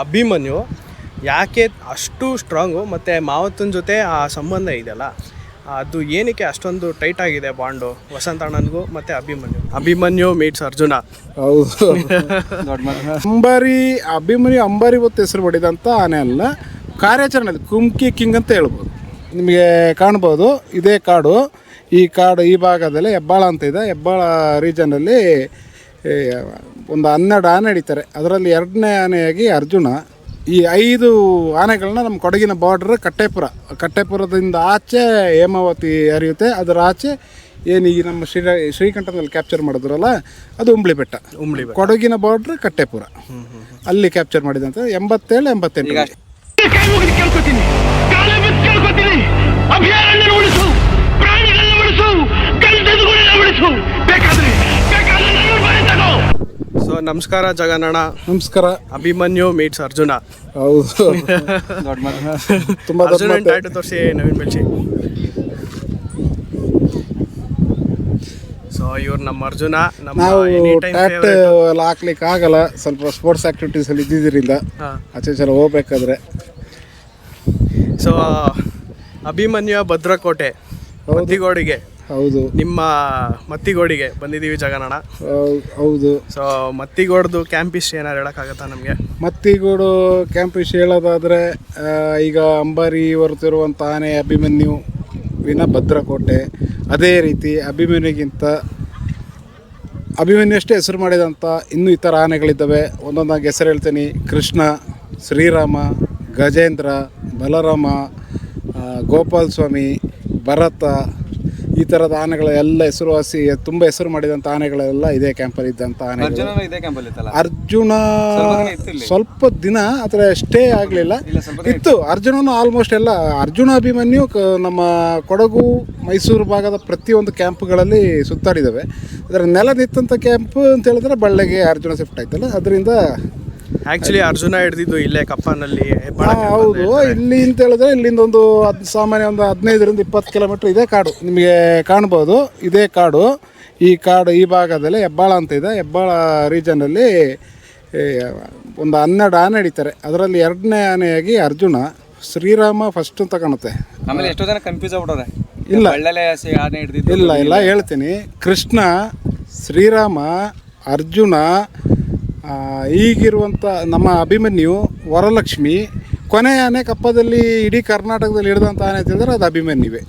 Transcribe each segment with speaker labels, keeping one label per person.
Speaker 1: ಅಭಿಮನ್ಯು ಯಾಕೆ ಅಷ್ಟು ಸ್ಟ್ರಾಂಗು ಮತ್ತು ಮಾವತನ ಜೊತೆ ಆ ಸಂಬಂಧ ಇದೆಯಲ್ಲ? ಅದು ಏನಕ್ಕೆ ಅಷ್ಟೊಂದು ಟೈಟ್ ಆಗಿದೆ ಬಾಂಡು ವಸಂತ ಅಣ್ಣನಿಗೂ ಮತ್ತು ಅಭಿಮನ್ಯು? ಅಭಿಮನ್ಯು ಮೀಟ್ಸ್ ಅರ್ಜುನ.
Speaker 2: ಹೌದು. ಅಂಬಾರಿ ಅಭಿಮನ್ಯು ಅಂಬಾರಿ ಹೊತ್ತು ಹೆಸರು ಪಡೆದಂಥ ಆನೆ ಅಲ್ಲ. ಕಾರ್ಯಾಚರಣೆ ಕುಮ್ಕಿ ಕಿಂಗ್ ಅಂತ ಹೇಳ್ಬೋದು. ನಿಮಗೆ ಕಾಣ್ಬೋದು. ಇದೇ ಕಾಡು. ಈ ಕಾಡು ಈ ಭಾಗದಲ್ಲಿ ಹೆಬ್ಬಾಳ ಅಂತ ಇದೆ. ಹೆಬ್ಬಾಳ ರೀಜನಲ್ಲಿ ಒಂದು ಹನ್ನೆರಡು ಆನೆ ಹಿಡಿತಾರೆ. ಅದರಲ್ಲಿ ಎರಡನೇ ಆನೆಯಾಗಿ ಅರ್ಜುನ. ಈ ಐದು ಆನೆಗಳನ್ನ ನಮ್ಮ ಕೊಡಗಿನ ಬಾರ್ಡ್ರ್ ಕಟ್ಟೆಪುರ. ಕಟ್ಟೆಪುರದಿಂದ ಆಚೆ ಹೇಮಾವತಿ ಹರಿಯುತ್ತೆ. ಅದರ ಆಚೆ ಏನು ಈ ನಮ್ಮ ಶ್ರೀ ಶ್ರೀಕಂಠದಲ್ಲಿ ಕ್ಯಾಪ್ಚರ್ ಮಾಡಿದ್ರಲ್ಲ ಅದು ಉಂಬ್ಳಿ ಬೆಟ್ಟ.
Speaker 1: ಉಂಬ್ಳಿ
Speaker 2: ಕೊಡಗಿನ ಬಾರ್ಡ್ರ್ ಕಟ್ಟೆಪುರ. ಅಲ್ಲಿ ಕ್ಯಾಪ್ಚರ್ ಮಾಡಿದಂತ ಎಂಬತ್ತೇಳು ಎಂಬತ್ತೆಂಟು
Speaker 1: ನಮಸ್ಕಾರ ಜಗನಣ್ಣ.
Speaker 2: ನಮಸ್ಕಾರ.
Speaker 1: ಅಭಿಮನ್ಯು ಮೀಟ್ಸ್ ಅರ್ಜುನ.
Speaker 2: ಹೌದು. ತುಂಬ
Speaker 1: ಅರ್ಜುನ. ಟಾಟು ತೋರಿಸಿ ನವೀನ್ ಬೆಳ್ಸಿ ಸೊ ಇವ್ರು ನಮ್ಮ ಅರ್ಜುನ ನಮ್ಮ
Speaker 2: ನಾವು
Speaker 1: ಟೈಮ್
Speaker 2: ಟ್ಯಾಟ್ ಎಲ್ಲ ಹಾಕ್ಲಿಕ್ಕೆ ಆಗಲ್ಲ ಸ್ವಲ್ಪ ಸ್ಪೋರ್ಟ್ಸ್ ಆಕ್ಟಿವಿಟೀಸ್ ಅಲ್ಲಿ ಇದ್ದಿದ್ದರಿಂದ
Speaker 1: ಹಾಂ.
Speaker 2: ಆಚೆ ಸಲ ಹೋಗ್ಬೇಕಾದ್ರೆ.
Speaker 1: ಸೊ ಅಭಿಮನ್ಯು ಭದ್ರಕೋಟೆ ಮತ್ತಿಗೋಡಿಗೆ
Speaker 2: ಹೌದು.
Speaker 1: ನಿಮ್ಮ ಮತ್ತಿಗೋಡಿಗೆ ಬಂದಿದ್ದೀವಿ ಜಗನಣ್ಣ.
Speaker 2: ಹೌದು.
Speaker 1: ಸೊ ಮತ್ತಿಗೋಡ್ದು ಕ್ಯಾಂಪಿಸ್ ಏನಾರು ಹೇಳೋಕ್ಕಾಗತ್ತಾ ನಮಗೆ?
Speaker 2: ಮತ್ತಿಗೋಡು ಕ್ಯಾಂಪಿಸ್ ಹೇಳೋದಾದರೆ ಈಗ ಅಂಬಾರಿ ಹೊರತಿರುವಂಥ ಆನೆ ಅಭಿಮನ್ಯು ವಿನ ಭದ್ರಕೋಟೆ ಅದೇ ರೀತಿ ಅಭಿಮನ್ಯುಗಿಂತ ಅಭಿಮನ್ಯು ಅಷ್ಟೇ ಹೆಸರು ಮಾಡಿದಂಥ ಇನ್ನೂ ಇತರ ಆನೆಗಳಿದ್ದಾವೆ. ಒಂದೊಂದಾಗಿ ಹೆಸರು ಹೇಳ್ತೀನಿ ಕೃಷ್ಣ ಶ್ರೀರಾಮ ಗಜೇಂದ್ರ ಬಲರಾಮ ಗೋಪಾಲ ಸ್ವಾಮಿ ಭರತ ಈ ಥರದ ಆನೆಗಳ ಎಲ್ಲ ಹೆಸರುವಾಸಿ ತುಂಬ ಹೆಸರು ಮಾಡಿದಂಥ ಆನೆಗಳೆಲ್ಲ ಇದೇ ಕ್ಯಾಂಪಲ್ಲಿ ಇದ್ದಂಥ
Speaker 3: ಆನೆ
Speaker 2: ಅರ್ಜುನ
Speaker 3: ಸ್ವಲ್ಪ ದಿನ
Speaker 2: ಅದರ ಸ್ಟೇ ಆಗಲಿಲ್ಲ. ಇತ್ತು. ಅರ್ಜುನನು ಆಲ್ಮೋಸ್ಟ್ ಎಲ್ಲ ಅರ್ಜುನ ಅಭಿಮನ್ಯು ನಮ್ಮ ಕೊಡಗು ಮೈಸೂರು ಭಾಗದ ಪ್ರತಿಯೊಂದು ಕ್ಯಾಂಪ್ಗಳಲ್ಲಿ ಸುತ್ತಾಡಿದ್ದಾವೆ ಅದರ ನೆಲ ನಿತ್ತಂಥ ಕ್ಯಾಂಪ್ ಅಂತ ಹೇಳಿದ್ರೆ ಬಳ್ಳಿಗೆ ಅರ್ಜುನ ಶಿಫ್ಟ್ ಆಯ್ತಲ್ಲ ಅದರಿಂದ
Speaker 1: ಆ್ಯಕ್ಚುಲಿ ಅರ್ಜುನ ಹಿಡ್ದಿದ್ದು ಇಲ್ಲೇ ಕಪ್ಪನಲ್ಲಿ ಹೆಬ್ಬಾಳ
Speaker 2: ಹಾ, ಹೌದು. ಇಲ್ಲಿ ಅಂತ ಹೇಳಿದ್ರೆ ಇಲ್ಲಿಂದ ಒಂದು ಹದ್ ಸಾಮಾನ್ಯ ಒಂದು ಹದಿನೈದರಿಂದ ಇಪ್ಪತ್ತು ಕಿಲೋಮೀಟರ್ ಇದೇ ಕಾಡು. ನಿಮಗೆ ಕಾಣ್ಬೋದು. ಇದೇ ಕಾಡು. ಈ ಕಾಡು ಈ ಭಾಗದಲ್ಲಿ ಹೆಬ್ಬಾಳ ಅಂತ ಇದೆ. ಹೆಬ್ಬಾಳ ರೀಜನಲ್ಲಿ ಒಂದು ಹನ್ನೆರಡು ಆನೆ ಹಿಡಿತಾರೆ. ಅದರಲ್ಲಿ ಎರಡನೇ ಆನೆಯಾಗಿ ಅರ್ಜುನ. ಶ್ರೀರಾಮ ಫಸ್ಟ್ ಅಂತ ಕಾಣುತ್ತೆ.
Speaker 3: ಆಮೇಲೆ ಎಷ್ಟೋ ಜನ ಕನ್ಫ್ಯೂಸ್ ಆಗ್ಬಿಡೋರೆ
Speaker 2: ಇಲ್ಲ.
Speaker 3: ಒಳ್ಳೆ ಆನೆ ಹಿಡ್ದಿದ್ದು
Speaker 2: ಇಲ್ಲ ಇಲ್ಲ ಹೇಳ್ತೀನಿ. ಕೃಷ್ಣ ಶ್ರೀರಾಮ ಅರ್ಜುನ ಈಗಿರುವಂಥ ನಮ್ಮ ಅಭಿಮನ್ಯು ವರಲಕ್ಷ್ಮಿ ಕೊನೆ ಆನೆ ಕಪ್ಪದಲ್ಲಿ ಇಡೀ ಕರ್ನಾಟಕದಲ್ಲಿ ಹಿಡಿದಂಥ ಆನೆ ಅಂತ ಹೇಳಿದ್ರೆ ಅದು ಅಭಿಮನ್ಯುವೆ.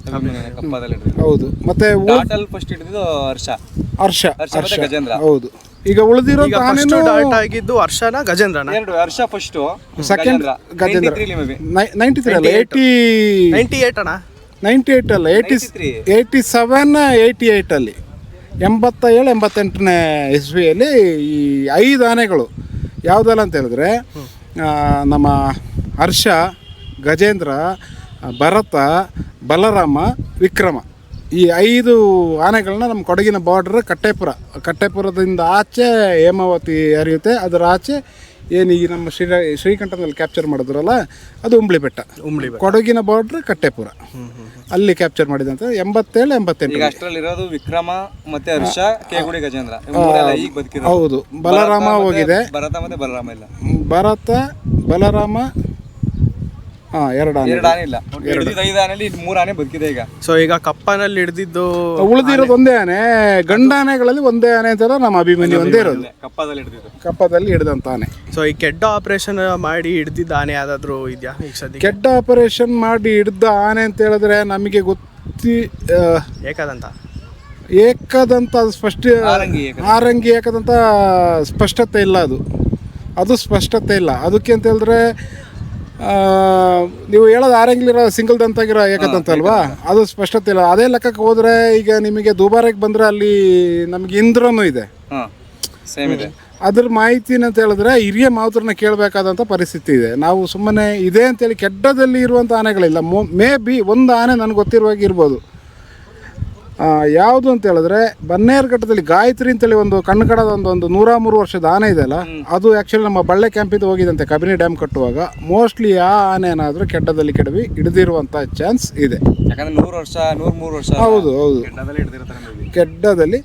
Speaker 3: ಕಪ್ಪದಲ್ಲಿ
Speaker 2: ಹೌದು. ಮತ್ತೆ
Speaker 3: ಫಸ್ಟ್ ಹಿಡಿದಿದ್ದು ಹರ್ಷ.
Speaker 2: ಹರ್ಷ
Speaker 3: ಹರ್ಷ ಗಜೇಂದ್ರ.
Speaker 2: ಹೌದು. ಈಗ ಉಳಿದಿರೋ ಆನೆನೂ
Speaker 1: ಡಾಟ್ ಆಗಿದ್ದು ಹರ್ಷನ ಗಜೇಂದ್ರನ.
Speaker 3: ಎರಡು Harsha first
Speaker 2: second Gajendra. Ninety three ಅಲ್ಲ ಏಯ್ಟಿ
Speaker 1: ನೈಂಟಿ ಏಟ್ ಅಣ್ಣ.
Speaker 2: ನೈಂಟಿ ಏಯ್ಟ್ ಅಲ್ಲ ಏಯ್ಟಿ
Speaker 3: 93.
Speaker 2: ಏಯ್ಟಿ ಸೆವೆನ್ ಏಯ್ಟಿ ಏಯ್ಟಲ್ಲಿ ಎಂಬತ್ತ ಏಳು ಎಂಬತ್ತೆಂಟನೇ ಇಸ್ವಿಯಲ್ಲಿ ಈ ಐದು ಆನೆಗಳು ಯಾವುದೆಲ್ಲ ಅಂತ ಹೇಳಿದ್ರೆ ನಮ್ಮ ಹರ್ಷ, ಗಜೇಂದ್ರ, ಭರತ, ಬಲರಾಮ, ವಿಕ್ರಮ. ಈ ಐದು ಆನೆಗಳನ್ನ ನಮ್ಮ ಕೊಡಗಿನ ಬಾರ್ಡ್ರ್ ಕಟ್ಟೆಪುರ. ಕಟ್ಟೆಪುರದಿಂದ ಆಚೆ ಹೇಮಾವತಿ ಹರಿಯುತ್ತೆ. ಅದರ ಆಚೆ ಏನು ಈ ನಮ್ಮ ಶ್ರೀ ಶ್ರೀಕಂಠದಲ್ಲಿ ಕ್ಯಾಪ್ಚರ್ ಮಾಡಿದ್ರಲ್ಲ ಅದು ಉಂಬ್ಳಿ ಬೆಟ್ಟ.
Speaker 1: ಉಂಬ್ಳಿ
Speaker 2: ಕೊಡಗಿನ ಬಾರ್ಡ್ರ್ ಕಟ್ಟೆಪುರ. ಅಲ್ಲಿ ಕ್ಯಾಪ್ಚರ್ ಮಾಡಿದಂತ ಎಂಬತ್ತೇಳು ಎಂಬತ್ತೆಂಟು
Speaker 3: ಈಗ ಅಷ್ಟರಲ್ಲಿ ಇರೋದು ವಿಕ್ರಮ ಮತ್ತೆ ಹರ್ಷ ಕೇಗುಡಿ ಗಜೇಂದ್ರ. ಈಗ ಬದುಕಿರೋ
Speaker 2: ಹೌದು. ಬಲರಾಮ ಹೋಗಿದೆ.
Speaker 3: ಭರತ ಮತ್ತೆ ಬಲರಾಮ ಇಲ್ಲ.
Speaker 2: ಭರತ ಬಲರಾಮ ಹಾಂ ಎರಡು ಆನೆ
Speaker 3: ಎರಡು ಆನೆ ಇಲ್ಲ. ಹಿಡಿದಿದ್ದು ಐದು ಮೂರು ಆನೆ ಬದುಕಿದೆ ಈಗ.
Speaker 1: ಸೊ ಈಗ ಕಪ್ಪನಲ್ಲಿ ಹಿಡ್ದಿದ್ದು
Speaker 2: ಉಳಿದಿರೋದು ಒಂದೇ ಆನೆ. ಗಂಡ ಆನೆಗಳಲ್ಲಿ ಒಂದೇ ಆನೆ ಅಂತ ನಮ್ಮ ಅಭಿಮನ್ಯು ಒಂದೇ ಇರೋದು.
Speaker 3: ಕಪ್ಪದಲ್ಲಿ ಹಿಡಿದಿದ್ದು.
Speaker 2: ಕಪ್ಪದಲ್ಲಿ ಹಿಡಿದಂತ ಆನೆ.
Speaker 1: ಸೊ ಈ ಕೆಡ್ಡ ಆಪರೇಷನ್ ಮಾಡಿ ಹಿಡ್ದಿದ್ದ ಆನೆ ಯಾವ್ದಾದ್ರು ಇದೆಯಾ ಈಗ
Speaker 2: ಕೆಡ್ಡ ಆಪರೇಷನ್ ಮಾಡಿ ಹಿಡ್ದ ಆನೆ ಅಂತ ಹೇಳಿದ್ರೆ ನಮಗೆ ಗೊತ್ತಿ
Speaker 1: ಏಕಾದಂತ?
Speaker 2: ಏಕದಂತ ಅದು ಸ್ಪಷ್ಟ
Speaker 3: ಆರಂಗಿ ಏಕದಂತ.
Speaker 2: ಆರಂಗಿ ಏಕದಂತ ಸ್ಪಷ್ಟತೆ ಇಲ್ಲ ಅದು. ಅದು ಸ್ಪಷ್ಟತೆ ಇಲ್ಲ. ಅದಕ್ಕೆ ಅಂತ ಹೇಳಿದ್ರೆ ನೀವು ಹೇಳೋದು ಆರಂಗಿಲಿರೋ ಸಿಂಗಲ್ ದಂತಾಗಿರೋ ಏಕದಂತ ಅಲ್ವಾ? ಅದು ಸ್ಪಷ್ಟತೆ ಇಲ್ಲ. ಅದೇ ಲೆಕ್ಕಕ್ಕೆ ಹೋದ್ರೆ ಈಗ ನಿಮಗೆ ದುಬಾರೆಗೆ ಬಂದರೆ ಅಲ್ಲಿ ನಮಗೆ ಇಂದ್ರನು ಇದೆ.
Speaker 3: ಹಾ ಸೇಮ್ ಇದೆ.
Speaker 2: ಅದ್ರ ಮಾಹಿತಿನ ಅಂತ ಹೇಳಿದ್ರೆ ಹಿರಿಯ ಮಾವುತರನ್ನ ಕೇಳಬೇಕಾದಂಥ ಪರಿಸ್ಥಿತಿ ಇದೆ. ನಾವು ಸುಮ್ಮನೆ ಇದೆ ಅಂತೇಳಿ ಕೆಡ್ಡದಲ್ಲಿ ಇರುವಂಥ ಆನೆಗಳಿಲ್ಲ. ಮೇ ಬಿ ಒಂದು ಆನೆ ನನಗೆ ಗೊತ್ತಿರುವಾಗ ಇರ್ಬೋದು. ಯಾವುದು ಅಂತ ಹೇಳಿದ್ರೆ ಬನ್ನೇರುಘಟ್ಟದಲ್ಲಿ ಗಾಯತ್ರಿ ಅಂತೇಳಿ ಒಂದು ಕಣ್ಣು ಕಡದ ಒಂದು ಒಂದು ನೂರ ಮೂರು ವರ್ಷದ ಆನೆ ಇದೆಯಲ್ಲ ಅದು ಆ್ಯಕ್ಚುಲಿ ನಮ್ಮ ಬಳ್ಳೆ ಕ್ಯಾಂಪಿಂದ ಹೋಗಿದಂತೆ. ಕಬಿನಿ ಡ್ಯಾಮ್ ಕಟ್ಟುವಾಗ. ಮೋಸ್ಟ್ಲಿ ಆ ಆನೆ ಏನಾದರೂ ಕೆಟ್ಟದಲ್ಲಿ ಕೆಡವಿ ಹಿಡಿದಿರುವಂಥ ಚಾನ್ಸ್ ಇದೆ.
Speaker 3: ಯಾಕಂದ್ರೆ ನೂರು ವರ್ಷ ನೂರ್ ಮೂರು ವರ್ಷ
Speaker 2: ಹೌದು ಹೌದು. ಕೆಡ್ಡದಲ್ಲಿ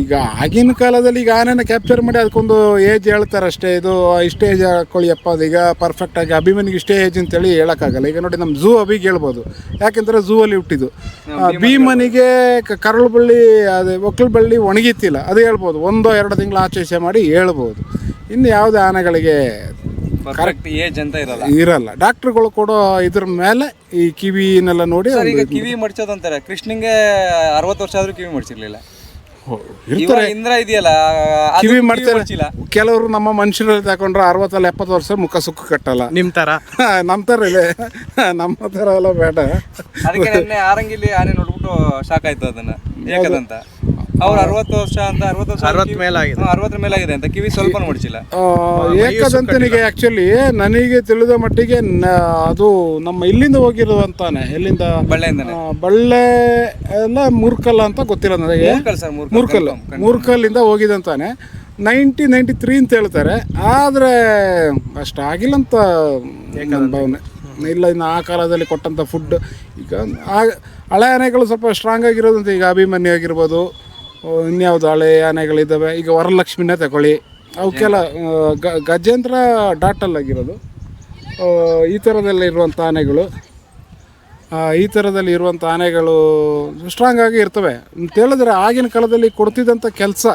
Speaker 2: ಈಗ ಆಗಿನ ಕಾಲದಲ್ಲಿ ಈಗ ಆನೆನ ಕ್ಯಾಪ್ಚರ್ ಮಾಡಿ ಅದಕ್ಕೊಂದು ಏಜ್ ಹೇಳ್ತಾರೆ ಅಷ್ಟೇ ಇದು ಇಷ್ಟೇ ಏಜ್ ಹಾಕೊಳ್ಳಿಯಪ್ಪ ಅದು ಈಗ ಪರ್ಫೆಕ್ಟಾಗಿ ಅಭಿಮನಿಗೆ ಇಷ್ಟೇ ಏಜ್ ಅಂತೇಳಿ ಹೇಳೋಕ್ಕಾಗಲ್ಲ. ಈಗ ನೋಡಿ ನಮ್ಮ ಝೂ ಅಭಿಗೆ ಹೇಳ್ಬೋದು. ಯಾಕೆಂದರೆ ಝೂ ಅಲ್ಲಿ ಹುಟ್ಟಿದ್ದು. ಭೀಮನಿಗೆ ಕರಳು ಬಳ್ಳಿ ಅದೇ ಒಕ್ಕಲು ಬಳ್ಳಿ ಒಣಗಿತ್ತಿಲ್ಲ ಅದು ಹೇಳ್ಬೋದು. ಒಂದೋ ಎರಡು ತಿಂಗಳು ಆಚೆ ಮಾಡಿ ಹೇಳ್ಬೋದು. ಇನ್ನು ಯಾವುದೇ ಆನೆಗಳಿಗೆ
Speaker 3: ಕರೆಕ್ಟ್ ಏಜ್ ಅಂತ ಇರಲ್ಲ.
Speaker 2: ಇರಲ್ಲ. ಡಾಕ್ಟರ್ಗಳು ಕೊಡೋ ಇದ್ರ ಮೇಲೆ ಈ ಕಿವಿನೆಲ್ಲ ನೋಡಿ
Speaker 3: ಕಿವಿ ಮಡಿಸೋದಂತಾರೆ ಅಂತಾರೆ ಕೃಷ್ಣಂಗೆ ಅರವತ್ತು ವರ್ಷ ಆದರೂ ಕಿವಿ ಮಡ್ಸಿರ್ಲಿಲ್ಲ
Speaker 2: ಇರ್ತಾರೆ.
Speaker 3: ಇಂದ್ರ ಇದೆಯಲ್ಲ
Speaker 2: ಕಿವಿ ಮಾಡ್ತಾರೆ. ಕೆಲವರು ನಮ್ಮ ಮನುಷ್ಯರಲ್ಲಿ ತಗೊಂಡ್ರೆ ಅರವತ್ತಲ್ಲ ಎಪ್ಪತ್ತು ವರ್ಷ ಮುಖ ಸುಖ ಕಟ್ಟಲ್ಲ.
Speaker 1: ನಿಮ್ ತರ?
Speaker 2: ನಮ್ಮ ತರ ಇದೆ. ನಮ್ಮ ತರ ಎಲ್ಲ ಬೇಡ.
Speaker 3: ಅದಕ್ಕೆ ನೆನ್ನೆ ಆರಂಗಿಲಿ ಆನೆ ನೋಡ್ಬಿಟ್ಟು ಶಾಕ್ ಆಯ್ತು ಅದನ್ನ. ಏಕದಂತ. ಅವ್ರು ಅರವತ್ತು ವರ್ಷ ಅಂತ ಅರವತ್ತು ವರ್ಷ
Speaker 1: ಅರವತ್ತು ಮೇಲಾಗಿದೆ.
Speaker 3: ಅರವತ್ತರ ಮೇಲಾಗಿದೆ ಅಂತ ಕಿವಿ ಸ್ವಲ್ಪ ಮಡ್ಚಿಲ್ಲ
Speaker 2: ಏಕದಂತನಿಗೆ ಆ್ಯಕ್ಚುಲಿ ನನಗೆ ತಿಳಿದ ಮಟ್ಟಿಗೆ ಅದು ನಮ್ಮ ಇಲ್ಲಿಂದ ಹೋಗಿರುವಂತಾನೆ ಎಲ್ಲಿಂದ?
Speaker 3: ಬಳ್ಳೆಯಿಂದನೇ.
Speaker 2: ಆ, ಬಳ್ಳೆ ಎಲ್ಲ ಮೂರ್ಕಲ್ಲ ಅಂತ ಗೊತ್ತಿಲ್ಲ ನನಗೆ.
Speaker 3: ಮೂರ್ಕಲ್ ಸರ್ ಮೂರ್ಕಲ್.
Speaker 2: ಮೂರ್ಕಲ್. ಮೂರ್ಕಲ್ಲಿಂದ ಹೋಗಿದಂತಾನೆ ನೈಂಟಿ ನೈಂಟಿ ತ್ರೀ ಅಂತ ಹೇಳ್ತಾರೆ. ಆದರೆ ಅಷ್ಟಾಗಿಲ್ಲ ಅಂತ ಭಾವನೆ. ಇಲ್ಲ ಇನ್ನು ಆ ಕಾಲದಲ್ಲಿ ಕೊಟ್ಟಂಥ ಫುಡ್ ಈಗ ಆ ಹಳೆ ಆನೆಗಳು ಸ್ವಲ್ಪ ಸ್ಟ್ರಾಂಗ್ ಆಗಿರೋದಂತ ಈಗ ಅಭಿಮನ್ಯು ಆಗಿರ್ಬೋದು. ಇನ್ಯಾವುದು ಹಳೆ ಆನೆಗಳಿದ್ದಾವೆ ಈಗ ವರಲಕ್ಷ್ಮಿನೇ ತಗೊಳ್ಳಿ. ಅವಕ್ಕೆಲ್ಲ ಗ- ಗಜೇಂದ್ರ ಡಾಟಲ್ ಆಗಿರೋದು. ಈ ಥರದಲ್ಲಿರುವಂಥ ಆನೆಗಳು. ಆ, ಈ ಥರದಲ್ಲಿ ಇರುವಂಥ ಆನೆಗಳು ಸ್ಟ್ರಾಂಗ್ ಆಗಿ ಇರ್ತವೆ. ಅಂತ ಹೇಳಿದ್ರೆ ಆಗಿನ ಕಾಲದಲ್ಲಿ ಕೊಡ್ತಿದ್ದಂಥ ಕೆಲಸ.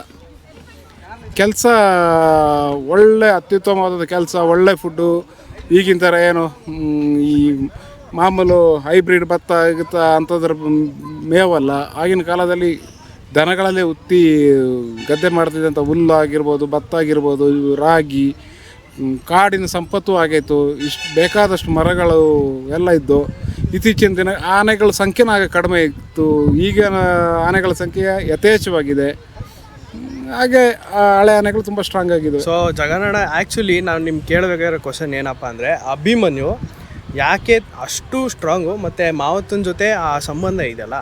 Speaker 2: ಕೆಲಸ ಒಳ್ಳೆ ಅತ್ಯುತ್ತಮವಾದ ಕೆಲಸ ಒಳ್ಳೆ ಫುಡ್ಡು ಈಗಿನ ಥರ ಏನು ಈ ಮಾಮೂಲು ಹೈಬ್ರಿಡ್ ಭತ್ತ ಆಗುತ್ತಾ ಅಂಥದ್ರ ಮೇವಲ್ಲ. ಆಗಿನ ಕಾಲದಲ್ಲಿ ದನಗಳಲ್ಲೇ ಉತ್ತಿ ಗದ್ದೆ ಮಾಡ್ತಿದ್ದಂಥ ಹುಲ್ಲು ಆಗಿರ್ಬೋದು, ಭತ್ತ ಆಗಿರ್ಬೋದು, ರಾಗಿ ಕಾಡಿನ ಸಂಪತ್ತು ಆಗೈತು. ಇಷ್ಟು ಬೇಕಾದಷ್ಟು ಮರಗಳು ಎಲ್ಲ ಇದ್ದು, ಇತ್ತೀಚಿನ ದಿನ ಆನೆಗಳ ಸಂಖ್ಯೆನ ಆಗ ಕಡಿಮೆ ಇತ್ತು. ಈಗಿನ ಆನೆಗಳ ಸಂಖ್ಯೆ ಯಥೇಚ್ಛವಾಗಿದೆ. ಹಾಗೆ ಹಳೆ ಆನೆಗಳು ತುಂಬ ಸ್ಟ್ರಾಂಗ್ ಆಗಿದೆ
Speaker 1: ಸೊ ಜಗನಾಡ ಆ್ಯಕ್ಚುಲಿ ನಾನು ನಿಮ್ಗೆ ಕೇಳಬೇಕಾಗಿರೋ ಕ್ವಶನ್ ಏನಪ್ಪ ಅಂದರೆ, ಅಭಿಮನ್ಯು ಯಾಕೆ ಅಷ್ಟು ಸ್ಟ್ರಾಂಗು ಮತ್ತು ಮಾವತ್ತನ ಜೊತೆ ಆ ಸಂಬಂಧ ಇದೆಯಲ್ಲ?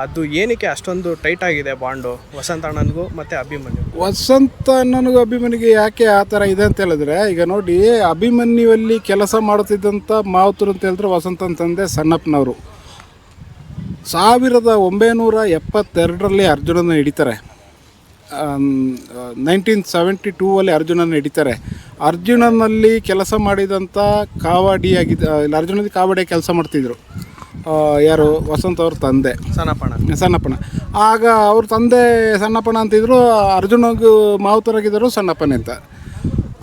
Speaker 1: ಅದು ಏನಕ್ಕೆ ಅಷ್ಟೊಂದು ಟೈಟ್ ಆಗಿದೆ ಬಾಂಡು? ವಸಂತ ಅಣ್ಣನಿಗೂ ಮತ್ತು ಅಭಿಮನ್ಯು?
Speaker 2: ವಸಂತ ಅಣ್ಣನಿಗೂ ಅಭಿಮನ್ಯುಗೆ ಯಾಕೆ ಆ ಥರ ಇದೆ ಅಂತ ಹೇಳಿದ್ರೆ ಈಗ ನೋಡಿ ಅಭಿಮನ್ಯುವಲ್ಲಿ ಕೆಲಸ ಮಾಡುತ್ತಿದ್ದಂಥ ಮಾವುತರು ಅಂತ ಹೇಳಿದ್ರೆ ವಸಂತ ಅಂತಂದೆ ಸಣ್ಣಪ್ಪನವರು. ಸಾವಿರದ ಒಂಬೈನೂರ ಎಪ್ಪತ್ತೆರಡರಲ್ಲಿ ಅರ್ಜುನನ ಹಿಡಿತಾರೆ. ನೈನ್ಟೀನ್ ಸೆವೆಂಟಿ ಟೂವಲ್ಲಿ ಅರ್ಜುನನ ಹಿಡಿತಾರೆ. ಅರ್ಜುನನಲ್ಲಿ ಕೆಲಸ ಮಾಡಿದಂಥ ಕಾವಾಡಿಯಾಗಿದ್ದ ಇಲ್ಲ, ಅರ್ಜುನದಲ್ಲಿ ಕಾವಾಡಿ ಕೆಲಸ ಮಾಡ್ತಿದ್ರು. ಯಾರು ವಸಂತ ಅವ್ರ ತಂದೆ.
Speaker 1: ಸಣ್ಣಪ್ಪಣ್ಣ.
Speaker 2: ಸಣ್ಣಪ್ಪಣ ಆಗ ಅವ್ರ ತಂದೆ ಸಣ್ಣಪ್ಪನ ಅಂತಿದ್ರು ಅರ್ಜುನಗೂ ಮಾವುತರಾಗಿದ್ದರು ಸಣ್ಣಪ್ಪನೆ ಅಂತ.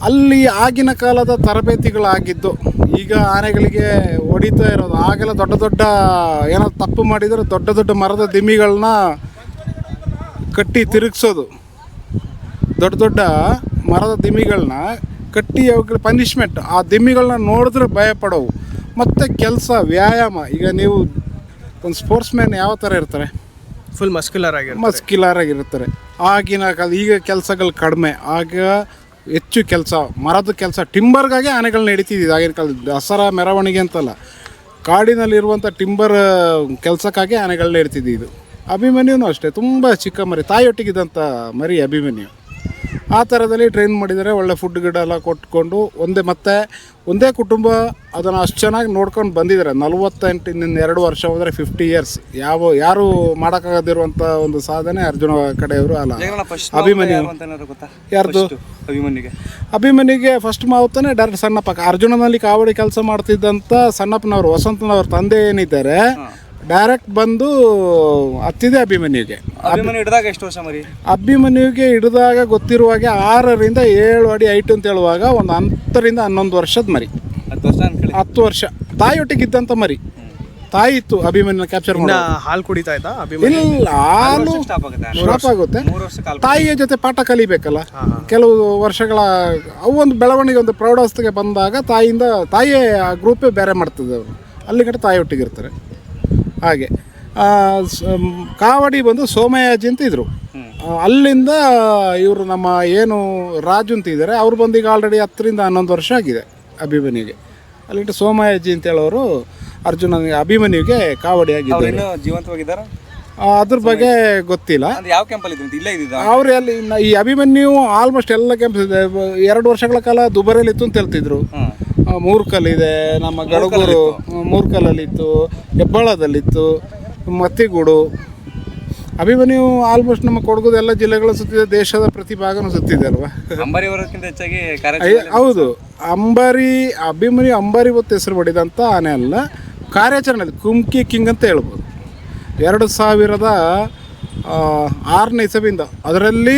Speaker 2: ಅಲ್ಲಿ ಆಗಿನ ಕಾಲದ ತರಬೇತಿಗಳಾಗಿದ್ದು ಈಗ ಆನೆಗಳಿಗೆ ಹೊಡಿತಾ ಇರೋದು ಆಗೆಲ್ಲ ದೊಡ್ಡ ದೊಡ್ಡ ಏನೋ ತಪ್ಪು ಮಾಡಿದರೆ ದೊಡ್ಡ ದೊಡ್ಡ ಮರದ ದಿಮ್ಮಿಗಳನ್ನ ಕಟ್ಟಿ ತಿರುಗಿಸೋದು. ದೊಡ್ಡ ದೊಡ್ಡ ಮರದ ದಿಮ್ಮಿಗಳನ್ನ ಕಟ್ಟಿ ಅವುಗಳ ಪನಿಷ್ಮೆಂಟ್ ಆ ದಿಮ್ಮಿಗಳನ್ನ ನೋಡಿದ್ರೆ ಭಯ ಪಡೋವು ಮತ್ತು ಕೆಲಸ ವ್ಯಾಯಾಮ. ಈಗ ನೀವು ಒಂದು ಸ್ಪೋರ್ಟ್ಸ್ ಮ್ಯಾನ್ ಯಾವ ಥರ ಇರ್ತಾರೆ?
Speaker 1: ಫುಲ್ ಮಸ್ಕ್ಯುಲರ್ ಆಗಿ
Speaker 2: ಮಸ್ಕ್ಯುಲರ್ ಆಗಿರ್ತಾರೆ. ಆಗಿನ ಕಾಲ ಈಗ ಕೆಲಸಗಳು ಕಡಿಮೆ. ಆಗ ಹೆಚ್ಚು ಕೆಲಸ ಮರದ ಕೆಲಸ ಟಿಂಬರ್ಗಾಗಿ ಆನೆಗಳನ್ನ ಹಿಡಿತಿದ್ದಿದ್ದು ಆಗಿನ ಕಾಲದ ದಸರಾ ಮೆರವಣಿಗೆ ಅಂತಲ್ಲ. ಕಾಡಿನಲ್ಲಿರುವಂಥ ಟಿಂಬರ್ ಕೆಲಸಕ್ಕಾಗಿ ಆನೆಗಳನ್ನ ಇದು. ಅಭಿಮನ್ಯುನೂ ಅಷ್ಟೇ. ತುಂಬ ಚಿಕ್ಕ ಮರಿ ತಾಯಿಯೊಟ್ಟಿಗಿದ್ದಂಥ ಮರಿ ಅಭಿಮನ್ಯು. ಆ ಥರದಲ್ಲಿ ಟ್ರೈನ್ ಮಾಡಿದರೆ ಒಳ್ಳೆ ಫುಡ್ ಗಿಡ ಎಲ್ಲ ಕೊಟ್ಕೊಂಡು ಒಂದೇ ಮತ್ತೆ ಒಂದೇ ಕುಟುಂಬ ಅದನ್ನು ಅಷ್ಟು ಚೆನ್ನಾಗಿ ನೋಡ್ಕೊಂಡು ಬಂದಿದ್ದಾರೆ. ನಲವತ್ತೆಂಟಿನಿಂದ ಇನ್ನೊಂದು ಎರಡು ವರ್ಷ ಹೋದರೆ ಫಿಫ್ಟಿ ಇಯರ್ಸ್ ಯಾವ ಯಾರು ಮಾಡೋಕ್ಕಾಗದಿರುವಂಥ ಒಂದು ಸಾಧನೆ ಅರ್ಜುನ ಕಡೆಯವರು ಅಲ್ಲ. ಅಭಿಮನ್ಯು. ಯಾರ್ದು?
Speaker 3: ಅಭಿಮನಿಗೆ ಅಭಿಮನ್ಯುಗೆ.
Speaker 2: ಅಭಿಮನ್ಯುಗೆ ಫಸ್ಟ್ ಮಾವುತಾನೆ ಡೈರೆಕ್ಟ್ ಸಣ್ಣಪ್ಪ. ಅರ್ಜುನನಲ್ಲಿ ಕಾವಡಿ ಕೆಲಸ ಮಾಡ್ತಿದ್ದಂಥ ಸಣ್ಣಪ್ಪನವರು ವಸಂತನವ್ರ ತಂದೆ ಏನಿದ್ದಾರೆ ಡೈರೆಕ್ಟ್ ಬಂದು ಹತ್ತಿದೆ ಅಭಿಮನ್ಯುಗೆ.
Speaker 3: ಅಭಿಮನ್ಯು ಹಿಡಿದಾಗ ಎಷ್ಟು ವರ್ಷ ಮರಿ?
Speaker 2: ಅಭಿಮನ್ಯುಗೆ ಹಿಡಿದಾಗ ಗೊತ್ತಿರುವಾಗೆ ಆರರಿಂದ ಏಳು ಅಡಿ ಐಟು ಅಂತ ಹೇಳುವಾಗ ಒಂದು ಹತ್ತರಿಂದ ಹನ್ನೊಂದು ವರ್ಷದ ಮರಿ.
Speaker 3: ಹತ್ತು ವರ್ಷ ಅನ್ಕೊಳ್ಳಿ.
Speaker 2: ಹತ್ತು ವರ್ಷ. ತಾಯಿಯೊಟ್ಟಿಗಿದ್ದಂಥ ಮರಿ. ತಾಯಿ ಇತ್ತು ಅಭಿಮನ್ಯು ಕ್ಯಾಪ್ಚರ್ ಮಾಡಿ
Speaker 1: ಹಾಲು ಕುಡಿತಾ ಇದ್ದ ಅಭಿಮನ್ಯು?
Speaker 2: ಇಲ್ಲ ಹಾಲು
Speaker 3: ಸ್ಟಾಪ್ ಆಗುತ್ತೆ.
Speaker 2: ಸ್ಟಾಪ್ ಆಗುತ್ತೆ.
Speaker 3: ಮೂರು ವರ್ಷ. ಕಾಲ
Speaker 2: ತಾಯಿಯ ಜೊತೆ ಪಾಠ ಕಲಿಬೇಕಲ್ಲ? ಕೆಲವು ವರ್ಷಗಳ ಅವೊಂದು ಒಂದು ಬೆಳವಣಿಗೆ ಒಂದು ಪ್ರೌಢಾವಸ್ಥೆಗೆ ಬಂದಾಗ ತಾಯಿಯಿಂದ ತಾಯಿಯೇ ಆ ಗ್ರೂಪೇ ಬೇರೆ ಮಾಡ್ತದೆ ಅವರು. ಅಲ್ಲಿ ಕಡೆ ತಾಯಿಯೊಟ್ಟಿಗಿರ್ತಾರೆ ಹಾಗೆ. ಕಾವಡಿ ಬಂದು ಸೋಮಯಾಜಿ ಅಂತ ಇದ್ದರು ಅಲ್ಲಿಂದ ಇವರು ನಮ್ಮ ಏನು ರಾಜು ಅಂತ ಇದ್ದಾರೆ ಅವ್ರು ಬಂದು ಈಗ ಆಲ್ರೆಡಿ ಹತ್ತರಿಂದ ಹನ್ನೊಂದು ವರ್ಷ ಆಗಿದೆ ಅಭಿಮನ್ಯುಗೆ. ಅಲ್ಲಿಂದ ಸೋಮಯಾಜಿ ಅಂತ ಹೇಳೋರು ಅರ್ಜುನ ಅಭಿಮನ್ಯುಗೆ ಕಾವಡಿ
Speaker 3: ಆಗಿದೆ
Speaker 2: ಆಗಿದ್ದಾರೆ
Speaker 3: ಜೀವಂತವಾಗಿದ್ದಾರೆ?
Speaker 2: ಅದ್ರ ಬಗ್ಗೆ ಗೊತ್ತಿಲ್ಲ.
Speaker 3: ಯಾವ ಕ್ಯಾಂಪಲ್ಲಿ
Speaker 2: ಅವ್ರು ಅಲ್ಲಿ ನ- ಈ ಅಭಿಮನ್ಯು ಆಲ್ಮೋಸ್ಟ್ ಎಲ್ಲ ಕ್ಯಾಂಪ್ಸ್ ಇದೆ. ಎರಡು ವರ್ಷಗಳ ಕಾಲ ದುಬಾರಿಯಲ್ಲಿ ಇತ್ತು ಅಂತ ಹೇಳ್ತಿದ್ರು. ಮೂರ್ಕಲ್ ಇದೆ ನಮ್ಮ ಗಡಗೂರು ಮೂರ್ಕಲಲ್ಲಿತ್ತು ಹೆಬ್ಬಾಳದಲ್ಲಿತ್ತು ಮತ್ತಿಗೂಡು. ಅಭಿಮನ್ಯು ಆಲ್ಮೋಸ್ಟ್ ನಮ್ಮ ಕೊಡಗುದ ಎಲ್ಲ ಜಿಲ್ಲೆಗಳು ಸುತ್ತಿದೆ ದೇಶದ ಪ್ರತಿ ಭಾಗನೂ ಸುತ್ತಿದೆ ಅಲ್ವಾ?
Speaker 3: ಅಂಬಾರಿ ಅವರಕ್ಕಿಂತ ಹೆಚ್ಚಾಗಿ
Speaker 2: ಹೌದು. ಅಂಬಾರಿ ಅಭಿಮನ್ಯು ಅಂಬಾರಿ ಹೊತ್ತು ಹೆಸರು ಪಡೆದಂಥ ಆನೆ ಅಲ್ಲ ಕಾರ್ಯಾಚರಣೆ ಕುಮ್ಕಿ ಕಿಂಗ್ ಅಂತ ಹೇಳ್ಬೋದು. ಎರಡು ಸಾವಿರದ ಆರನೇ ಇಸವಿಯಿಂದ ಅದರಲ್ಲಿ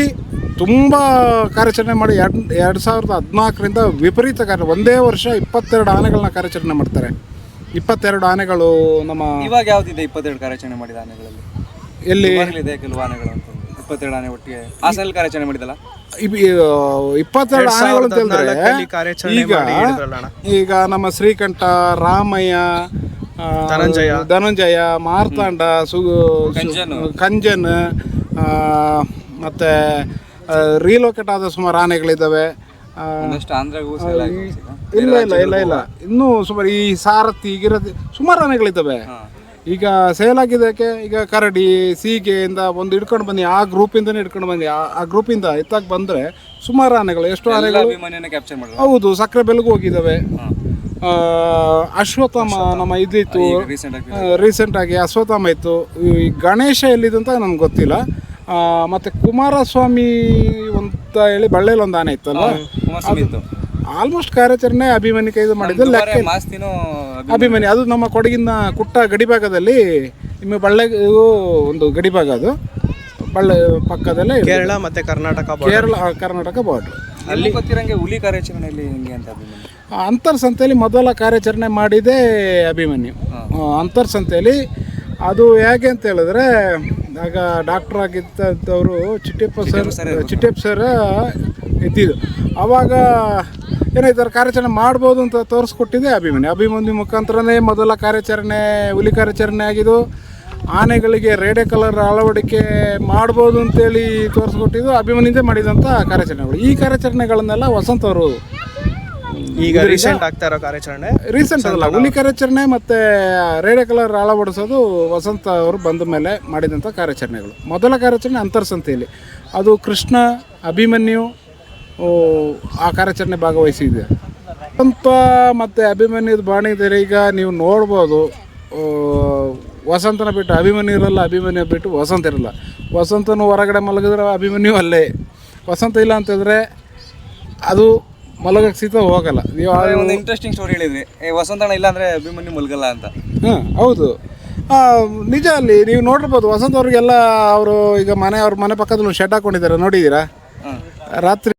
Speaker 2: ತುಂಬ ಕಾರ್ಯಾಚರಣೆ ಮಾಡಿ ಎರಡು ಎರಡು ಸಾವಿರದ ಹದಿನಾಲ್ಕರಿಂದ ವಿಪರೀತ ಕಾರ್ಯ ಒಂದೇ ವರ್ಷ ಇಪ್ಪತ್ತೆರಡು ಆನೆಗಳನ್ನ ಕಾರ್ಯಾಚರಣೆ ಮಾಡ್ತಾರೆ. ಇಪ್ಪತ್ತೆರಡು ಆನೆಗಳು ನಮ್ಮ
Speaker 3: ಇವಾಗ ಯಾವ್ದಿದೆ ಇಪ್ಪತ್ತೆರಡು ಕಾರ್ಯಾಚರಣೆ ಮಾಡಿದ ಆನೆಗಳಲ್ಲಿ?
Speaker 2: ಎಲ್ಲಿ?
Speaker 3: ಇದೆ ಕೆಲವು ಆನೆಗಳು ಅಂತ. ಇಪ್ಪತ್ತೆರಡು ಆನೆ ಒಟ್ಟಿಗೆ ಹಾಸನಲ್ಲಿ ಕಾರ್ಯಾಚರಣೆ ಮಾಡಿದಲ್ಲ?
Speaker 2: ಇಪ್ಪತ್ತೆರಡು ಆನೆಗಳು ಅಂತ ಹೇಳಿದ್ರೆ ಈಗ ಈಗ ನಮ್ಮ ಶ್ರೀಕಂಠ ರಾಮಯ್ಯ
Speaker 1: ಧನಂಜಯ.
Speaker 2: ಧನಂಜಯ ಮಾರ್ತಾಂಡ ಸು
Speaker 3: ಕಂಜನ್.
Speaker 2: ಕಂಜನ್ ಮತ್ತೆ ರೀಲೋಕೇಟ್ ಆದ ಸುಮಾರು ಆನೆಗಳಿದ್ದಾವೆ. ಇಲ್ಲ ಇಲ್ಲ ಇಲ್ಲ ಇಲ್ಲ. ಇನ್ನೂ ಸುಮಾರು ಈ ಸಾರಥಿ ಗಿರತಿ ಸುಮಾರು ಆನೆಗಳಿದ್ದಾವೆ. ಈಗ ಸೇಲ್ ಆಗಿದ್ದಕ್ಕೆ ಈಗ ಕರಡಿ ಸೀಗೆಯಿಂದ ಒಂದು ಹಿಡ್ಕೊಂಡು ಬನ್ನಿ. ಆ ಗ್ರೂಪಿಂದನೇ ಹಿಡ್ಕೊಂಡು ಬನ್ನಿ. ಆ- ಗ್ರೂಪಿಂದ ಎತ್ತಾಗಿ ಬಂದರೆ ಸುಮಾರು ಆನೆಗಳು ಎಷ್ಟು ಆನೆಗಳು ಹೌದು ಸಕ್ಕರೆ ಬೆಲ್ಗೂ ಹೋಗಿದ್ದಾವೆ. ಅಶ್ವತ್ಥಾಮ ನಮ್ಮ ಇದಿತ್ತು.
Speaker 3: ರೀಸೆಂಟ್ ಆಗಿ
Speaker 2: ರೀಸೆಂಟ್ ಆಗಿ ಅಶ್ವತ್ಥಾಮ ಇತ್ತು. ಈ ಗಣೇಶ ಎಲ್ಲಿದಂತ ನನಗೆ ಗೊತ್ತಿಲ್ಲ. ಮತ್ತೆ ಕುಮಾರಸ್ವಾಮಿ ಅಂತ ಹೇಳಿ ಬಳ್ಳೇಲಿ ಒಂದು ಆನೆ ಇತ್ತಲ್ಲ
Speaker 3: ಕುಮಾರಸ್ವಾಮಿ ಇತ್ತು.
Speaker 2: ಆಲ್ಮೋಸ್ಟ್ ಕಾರ್ಯಾಚರಣೆ ಅಭಿಮಾನಿ ಕೈದು ಮಾಡಿದ್ದು ಲೆಕ್ಕ
Speaker 3: ದುಬಾರೆ ಮಾಸ್ತಿನೂ
Speaker 2: ಅಭಿಮನ್ಯು. ಅದು ನಮ್ಮ ಕೊಡಗಿನ ಕುಟ್ಟ ಗಡಿಭಾಗದಲ್ಲಿ ನಿಮ್ಮ ಬಳ್ಳೆಗೂ ಒಂದು ಗಡಿಭಾಗ ಅದು. ಬಳ್ಳೆ ಪಕ್ಕದಲ್ಲೇ ಇದೆ.
Speaker 1: ಕೇರಳ ಮತ್ತೆ ಕರ್ನಾಟಕ border.
Speaker 2: ಕೇರಳ ಕರ್ನಾಟಕ ಬಾರ್ಡ್ರ್
Speaker 3: ಅಲ್ಲಿ ಗೊತ್ತಿರಂಗೆ ಹುಲಿ ಕಾರ್ಯಾಚರಣೆಯಲ್ಲಿ ಹಿಂಗೆ ಅಂತ ಅಭಿಮಾನಿ
Speaker 2: ಅಂತರ್ ಸಂತೆಯಲ್ಲಿ ಮೊದಲ ಕಾರ್ಯಾಚರಣೆ ಮಾಡಿದೆ ಅಭಿಮನ್ಯು. ಅಂತರ್ ಸಂತೆಯಲ್ಲಿ ಅದು ಹೇಗೆ ಅಂತ ಹೇಳಿದ್ರೆ ಆಗ ಡಾಕ್ಟರ್ ಆಗಿದ್ದಂಥವರು ಚಿಟ್ಟೆಪ್ಪ ಸರ್ ಚಿಟ್ಟೆಪ್ಪ ಸರ್ ಇದ್ದಿದ್ದು ಆವಾಗ ಏನಾಯ್ತಾರೆ ಕಾರ್ಯಾಚರಣೆ ಮಾಡ್ಬೋದು ಅಂತ ತೋರಿಸ್ಕೊಟ್ಟಿದೆ ಅಭಿಮನ್ಯು. ಅಭಿಮನ್ಯು ಮುಖಾಂತರನೇ ಮೊದಲ ಕಾರ್ಯಾಚರಣೆ ಹುಲಿ ಕಾರ್ಯಾಚರಣೆ ಆಗಿದ್ದು ಆನೆಗಳಿಗೆ ರೇಡೆ ಕಲರ್ ಅಳವಡಿಕೆ ಮಾಡ್ಬೋದು ಅಂತೇಳಿ ತೋರಿಸ್ಕೊಟ್ಟಿದ್ದು ಅಭಿಮನ್ಯುದೇ ಮಾಡಿದಂಥ ಕಾರ್ಯಾಚರಣೆಗಳು. ಈ ಕಾರ್ಯಾಚರಣೆಗಳನ್ನೆಲ್ಲ ವಸಂತ ಅವರು
Speaker 1: ಈಗ ರೀಸೆಂಟ್ ಆಗ್ತಾ ಇರೋ ಕಾರ್ಯಾಚರಣೆ.
Speaker 2: ರೀಸೆಂಟ್ ಅಲ್ಲ ಹುಲಿ ಕಾರ್ಯಾಚರಣೆ ಮತ್ತೆ ರೇಡಿಯೋ ಕಲರ್ ಅಳವಡಿಸೋದು ವಸಂತ ಅವರು ಬಂದ ಮೇಲೆ ಮಾಡಿದಂಥ ಕಾರ್ಯಾಚರಣೆಗಳು. ಮೊದಲ ಕಾರ್ಯಾಚರಣೆ ಅಂತರ್ಸಂತೆಯಲ್ಲಿ. ಅದು ಕೃಷ್ಣ ಅಭಿಮನ್ಯು ಆ ಕಾರ್ಯಾಚರಣೆ ಭಾಗವಹಿಸಿದೆ. ವಸಂತ ಮತ್ತು ಅಭಿಮನ್ಯುದ ಬಾಣಿದರೆ ಈಗ ನೀವು ನೋಡ್ಬೋದು ವಸಂತನ ಬಿಟ್ಟು ಅಭಿಮನ್ಯು ಇರಲ್ಲ ಅಭಿಮನ್ಯು ಬಿಟ್ಟು ವಸಂತ ಇರಲ್ಲ. ವಸಂತನು ಹೊರಗಡೆ ಮಲಗಿದ್ರೆ ಅಭಿಮನ್ಯು ಅಲ್ಲೇ. ವಸಂತ ಇಲ್ಲ ಅಂತಂದರೆ ಅದು ಮಲಗಕ್ಕೆ ಸೀತ ಹೋಗಲ್ಲ. ನೀವು
Speaker 3: ಒಂದು ಇಂಟ್ರೆಸ್ಟಿಂಗ್ ಸ್ಟೋರಿ ಹೇಳಿದ್ರಿ. ಏ ವಸಂತಣ್ಣ ಇಲ್ಲ ಅಂದ್ರೆ ಅಭಿಮನ್ಯು ಮಲ್ಗಲ್ಲ ಅಂತ.
Speaker 2: ಹಾಂ ಹೌದು. ಆ, ನಿಜ ಅಲ್ಲಿ ನೀವು ನೋಡಿರ್ಬೋದು ವಸಂತ ಅವ್ರಿಗೆಲ್ಲ ಅವರು ಈಗ ಮನೆ ಅವ್ರ ಮನೆ ಪಕ್ಕದಲ್ಲಿ ಶೆಡ್ ಹಾಕೊಂಡಿದ್ದಾರೆ ನೋಡಿದ್ದೀರಾ? ರಾತ್ರಿ